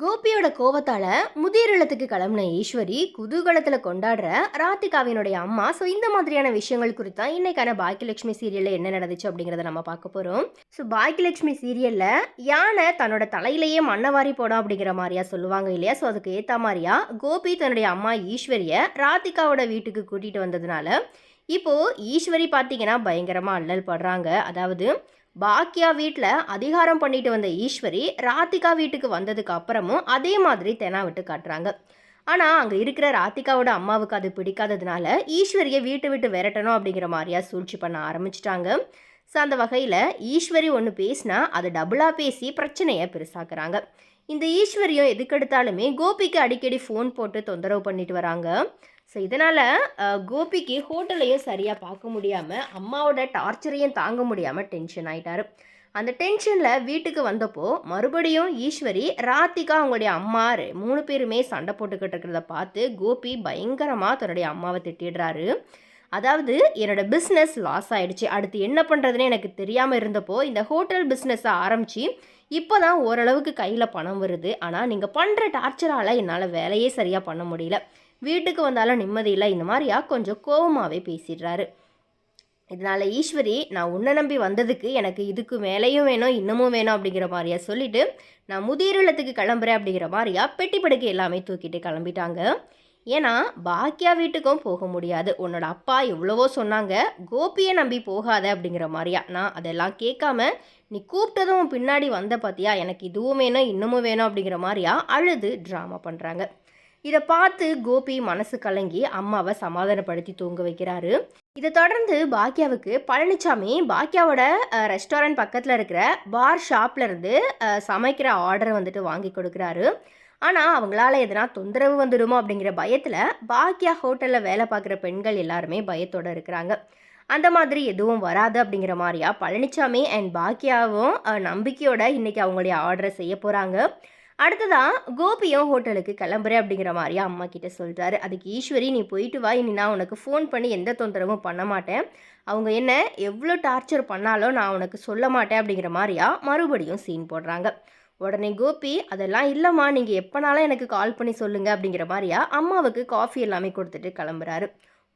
கோபியோட கோவத்தால முதியர் இல்லத்துக்கு கிளம்புன ஈஸ்வரி குதூகலத்துல கொண்டாடுற ராதிகாவினுடைய அம்மா. ஸோ இந்த மாதிரியான விஷயங்கள் குறித்தா இன்னைக்கான பாக்கியலட்சுமி சீரியல்ல என்ன நடந்துச்சு அப்படிங்கறத நம்ம பார்க்க போறோம். ஸோ பாக்கியலட்சுமி சீரியல்ல யானை தன்னோட தலையிலேயே மண்ணவாரி போடும் அப்படிங்கிற மாதிரியா சொல்லுவாங்க இல்லையா? ஸோ அதுக்கு ஏத்த மாதிரியா கோபி தன்னுடைய அம்மா ஈஸ்வரிய ராதிகாவோட வீட்டுக்கு கூட்டிட்டு வந்ததுனால இப்போ ஈஸ்வரி பார்த்தீங்கன்னா பயங்கரமா அல்லல் படுறாங்க. அதாவது பாக்கியா வீட்டில் அதிகாரம் பண்ணிட்டு வந்த ஈஸ்வரி ராதிகா வீட்டுக்கு வந்ததுக்கு அப்புறமும் அதே மாதிரி தெனா விட்டு காட்டுறாங்க. ஆனால் அங்கே இருக்கிற ராதிகாவோட அம்மாவுக்கு அது பிடிக்காததுனால ஈஸ்வரியை வீட்டை விட்டு விரட்டணும் அப்படிங்கிற மாதிரியா சூழ்ச்சி பண்ண ஆரம்பிச்சிட்டாங்க. ஸோ அந்த வகையில் ஈஸ்வரி ஒன்று பேசினா அதை டபுளாக பேசி பிரச்சனையை பெருசாக்குறாங்க. இந்த ஈஸ்வரியும் எதுக்கெடுத்தாலுமே கோபிக்கு அடிக்கடி ஃபோன் போட்டு தொந்தரவு பண்ணிட்டு வராங்க. ஸோ இதனால் கோபிக்கு ஹோட்டலையும் சரியாக பார்க்க முடியாமல் அம்மாவோட டார்ச்சரையும் தாங்க முடியாமல் டென்ஷன் ஆகிட்டாரு அந்த டென்ஷனில் வீட்டுக்கு வந்தப்போ மறுபடியும் ஈஸ்வரி ராத்திகா அவங்களுடைய அம்மா மூணு பேருமே சண்டை போட்டுக்கிட்டு இருக்கிறத பார்த்து கோபி பயங்கரமாக தன்னுடைய அம்மாவை திட்டிடுறாரு. அதாவது என்னோட பிஸ்னஸ் லாஸ் ஆகிடுச்சு அடுத்து என்ன பண்ணுறதுன்னு எனக்கு தெரியாமல் இருந்தப்போ இந்த ஹோட்டல் பிஸ்னஸை ஆரம்பித்து இப்போ தான் ஓரளவுக்கு கையில் பணம் வருது. ஆனால் நீங்கள் பண்ணுற டார்ச்சரால் என்னால் வேலையே சரியாக பண்ண முடியல. வீட்டுக்கு வந்தாலும் நிம்மதி இல்லை. இந்த மாதிரியா கொஞ்சம் கோவமாகவே பேசிடுறாரு. இதனால் ஈஸ்வரி நான் உன்னை நம்பி வந்ததுக்கு எனக்கு இதுக்கு மேலேயும் வேணும் இன்னமும் வேணும் அப்படிங்கிற மாதிரியா சொல்லிவிட்டு நான் முதியோர் இல்லத்துக்கு கிளம்புறேன் அப்படிங்கிற மாதிரியா பெட்டி படுக்கை எல்லாமே தூக்கிட்டு கிளம்பிட்டாங்க. ஏன்னா பாக்கியா வீட்டுக்கும் போக முடியாது. உன்னோட அப்பா எவ்வளவோ சொன்னாங்க கோபியை நம்பி போகாத அப்படிங்கிற மாதிரியா? நான் அதெல்லாம் கேட்காம நீ கூப்பிட்டதும் பின்னாடி வந்த பார்த்தியா எனக்கு இதுவும் வேணும் இன்னமும் வேணும் அப்படிங்கிற மாதிரியா? அழுது ட்ராமா பண்ணுறாங்க இதை பார்த்து கோபி மனசு கலங்கி அம்மாவை சமாதானப்படுத்தி தூங்க வைக்கிறாரு. இதை தொடர்ந்து பாக்கியாவுக்கு பழனிசாமி பாக்கியாவோட ரெஸ்டாரண்ட் பக்கத்தில் இருக்கிற பார் ஷாப்லேருந்து சமைக்கிற ஆர்டரை வந்துட்டு வாங்கி கொடுக்குறாரு. ஆனால் அவங்களால எதனா தொந்தரவு வந்துடுமோ அப்படிங்கிற பயத்தில் பாக்கியா ஹோட்டலில் வேலை பார்க்குற பெண்கள் எல்லாருமே பயத்தோடு இருக்கிறாங்க. அந்த மாதிரி எதுவும் வராது அப்படிங்கிற மாதிரியா பழனிசாமி அண்ட் பாக்கியாவும் நம்பிக்கையோட இன்றைக்கி அவங்களுடைய ஆர்டரை செய்ய போகிறாங்க அடுத்ததான் கோபியும் ஹோட்டலுக்கு கிளம்புறேன் அப்படிங்கிற மாதிரியா அம்மா கிட்ட சொல்கிறாரு அதுக்கு ஈஸ்வரி நீ போயிட்டு வா இனி நான் உனக்கு ஃபோன் பண்ணி எந்த தொந்தரவும் பண்ண மாட்டேன். அவங்க என்ன எவ்வளோ டார்ச்சர் பண்ணாலும் நான் உனக்கு சொல்ல மாட்டேன் அப்படிங்கிற மாதிரியா மறுபடியும் சீன் போடுறாங்க. உடனே கோபி அதெல்லாம் இல்லைம்மா. நீங்கள் எப்போனாலும் எனக்கு கால் பண்ணி சொல்லுங்கள் அப்படிங்கிற மாதிரியா அம்மாவுக்கு காஃபி எல்லாமே கொடுத்துட்டு கிளம்புறாரு.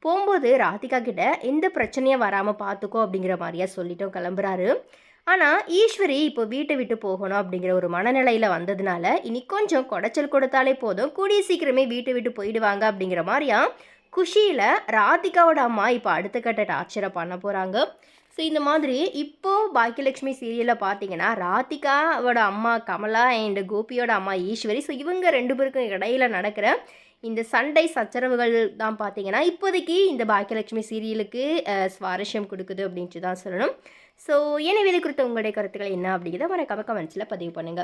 போகும்போது ராதிகா கிட்ட எந்த பிரச்சனையும் வராமல் பார்த்துக்கோ அப்படிங்கிற மாதிரியா சொல்லிட்டும் கிளம்புறாரு. ஆனால் ஈஸ்வரி இப்போ வீட்டை விட்டு போகணும் அப்படிங்கிற ஒரு மனநிலையில் வந்ததுனால இனி கொஞ்சம் குடைச்சல் கொடுத்தாலே போதும். கூடிய சீக்கிரமே வீட்டை விட்டு போயிடுவாங்க அப்படிங்கிற மாதிரியா குஷியில் ராதிகாவோட அம்மா இப்போ அடுத்த கட்ட டார்ச்சரை பண்ண போகிறாங்க ஸோ இந்த மாதிரி இப்போது பாக்கியலட்சுமி சீரியலில் பார்த்தீங்கன்னா ராதிகாவோட அம்மா கமலா அண்ட் கோபியோட அம்மா ஈஸ்வரி. ஸோ இவங்க ரெண்டு பேருக்கும் இடையில நடக்கிற இந்த சண்டை சச்சரவுகள் தான் பார்த்தீங்கன்னா இப்போதைக்கு இந்த பாக்கியலட்சுமி சீரியலுக்கு சுவாரஸ்யம் கொடுக்குது அப்படின்ட்டு தான் சொல்லணும். ஸோ என்ன இது குறித்த உங்களுடைய கருத்துக்கள் என்ன அப்படிங்கிறத மறக்காம கமெண்ட்ஸில் பதிவு பண்ணுங்கள்